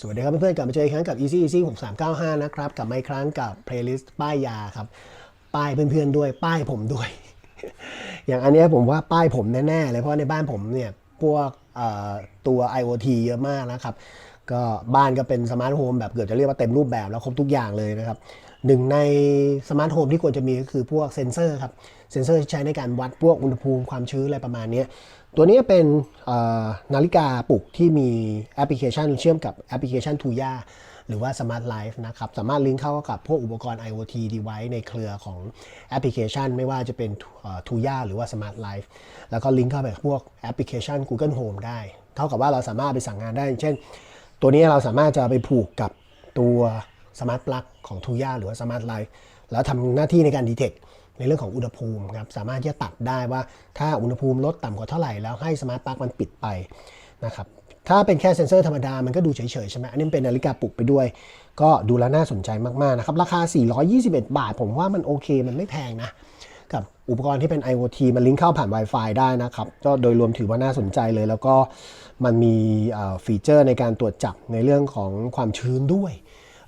สวัสดีครับเพื่อนๆกลับมาเจออีกครั้งกับ Easy Easy 6395 นะครับกลับมาอีกครั้งกับ playlist ป้ายยาครับ ป้ายเพื่อนๆด้วย ป้ายผมด้วย อย่างอันนี้ผมว่าป้ายผมแน่ๆเลยเพราะในบ้านผมเนี่ยพวกเอ่อตัว IoT เยอะมากนะครับ ก็บ้านก็เป็นสมาร์ทโฮมแบบเกือบจะเรียกว่าเต็มรูปแบบแล้วครบทุกอย่างเลยนะครับหนึ่งในสมาร์ทโฮมที่ควรจะมีก็คือพวกเซ็นเซอร์ครับ เซ็นเซอร์ที่ใช้ในการวัดพวกอุณหภูมิความชื้นอะไรประมาณนี้ ตัวนี้เป็นนาฬิกาปลุกที่มีแอปพลิเคชันเชื่อมกับแอปพลิเคชัน Tuya หรือว่า Smart Life นะครับ สามารถลิงก์เข้ากับพวกอุปกรณ์ IoT device ในเครือของแอปพลิเคชัน ไม่ว่าจะเป็นเอ่อ Tuya หรือว่า Smart Life แล้วก็ลิงก์เข้าไปกับพวกแอปพลิเคชัน Google Home ได้ เท่ากับว่าเราสามารถไปสั่งงานได้เช่น ตัวนี้เราสามารถจะไปผูกกับตัว Smart Plug ของ Tuya หรือว่า Smart Life แล้วทำหน้าที่ในการดีเทคในเรื่องของอุณหภูมิครับสามารถที่จะตัดได้ว่าถ้าอุณหภูมิลดต่ำกว่าเท่าไหร่แล้วให้สมาร์ทปลั๊กมันปิดไปนะครับถ้าเป็นแค่เซ็นเซอร์ธรรมดา มันก็ดูเฉยๆใช่ไหมอันนี้เป็นนาฬิกาปลุกไปด้วย ก็ดูแล้วน่าสนใจมากๆนะครับ ราคา 421 บาท ผมว่ามันโอเค มันไม่แพงนะ กับอุปกรณ์ที่เป็น IoT มันลิงก์เข้าผ่าน Wi-Fi ได้นะครับก็โดยรวมถือว่าน่าสนใจเลย แล้วก็มันมีฟีเจอร์ในการตรวจจับในเรื่องของความชื้นด้วย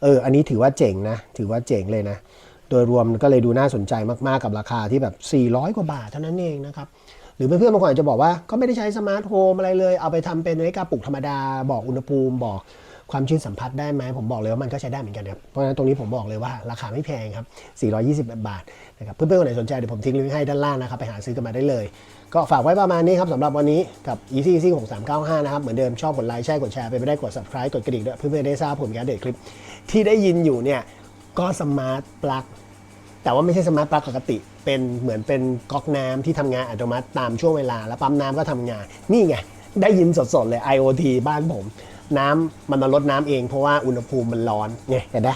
เออ อันนี้ถือว่าเจ๋งนะ ถือว่าเจ๋งเลยนะ โดยรวมก็เลยดูน่าสนใจมากๆกับราคาที่แบบ 400 กว่าบาทเท่านั้นเองนะครับ หรือเพื่อนๆบางคนอาจจะบอกว่าก็ไม่ได้ใช้สมาร์ทโฮมอะไรเลย เอาไปทำเป็นนาฬิกาปลุกธรรมดา บอกอุณหภูมิบอก ความชื้นสัมผัสได้ไหมผมบอกเลยว่ามันก็ใช้ได้เหมือนกันครับเพราะฉะนั้นตรงนี้ผมบอกเลยว่าราคาไม่แพงครับ 420 บาทนะครับเพื่อนๆคนไหนสนใจเดี๋ยวผมทิ้งลิงก์ให้ด้านล่างนะครับไปหาซื้อกันมาได้เลย ก็ฝากไว้ประมาณนี้ครับสำหรับวันนี้กับ Easy Easy 6395 นะครับเหมือนเดิมชอบกดไลค์ใช่กดแชร์ไปไม่ได้กด subscribe กดกระดิ่งด้วยเพื่อนๆได้ทราบผลการเดทคลิปที่ได้ยินอยู่เนี่ยก็สมาร์ทปลั๊กแต่ว่าไม่ใช่สมาร์ทปลั๊กปกติ เป็นเหมือนเป็นก๊อกน้ำที่ทำงานอัตโนมัติตามช่วงเวลา แล้วปั๊มน้ำก็ทำงาน นี่ไง ได้ยินสดๆเลย IoT บ้านผม น้ำมันมาลดน้ำเอง เพราะว่าอุณหภูมิมันร้อนไงเห็นไหม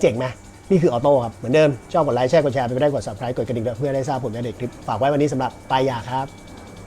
เจ๋งไหมนี่คือออโต้ครับ เหมือนเดิม ชอบกดไลค์แชร์กดแชร์ไปไม่ได้กด subscribe กดกระดิ่งเพื่อได้ทราบผลงานเด็ดคลิป ฝากไว้วันนี้สำหรับปลายยาครับ